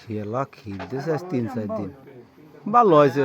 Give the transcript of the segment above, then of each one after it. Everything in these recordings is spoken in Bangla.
খেলা খেলতেছে আজ তিন চার দিন। ভালো হয়েছে।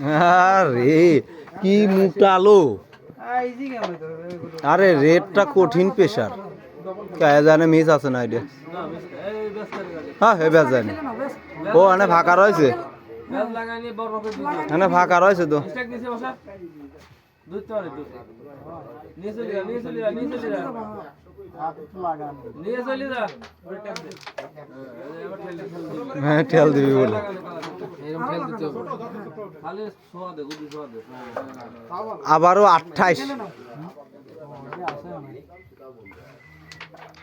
হ্যাঁ আরে কি মুটালো আরে রেটটা কঠিন পেশার কায়া জানে মিস আছে না করে হ্যাঁ হে বেশ জানি। ও, এনে ফাঁকা রয়েছে। এনে ফাঁকা রয়েছে তো। হ্যাঁ ঠেল দিবি বলে। আবারও আঠাইশ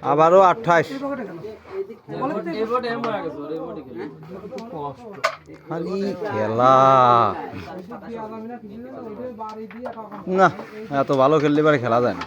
আবারও আঠাইশ হয়ে খেলে। না এত ভালো খেললে পারে খেলা যায় না।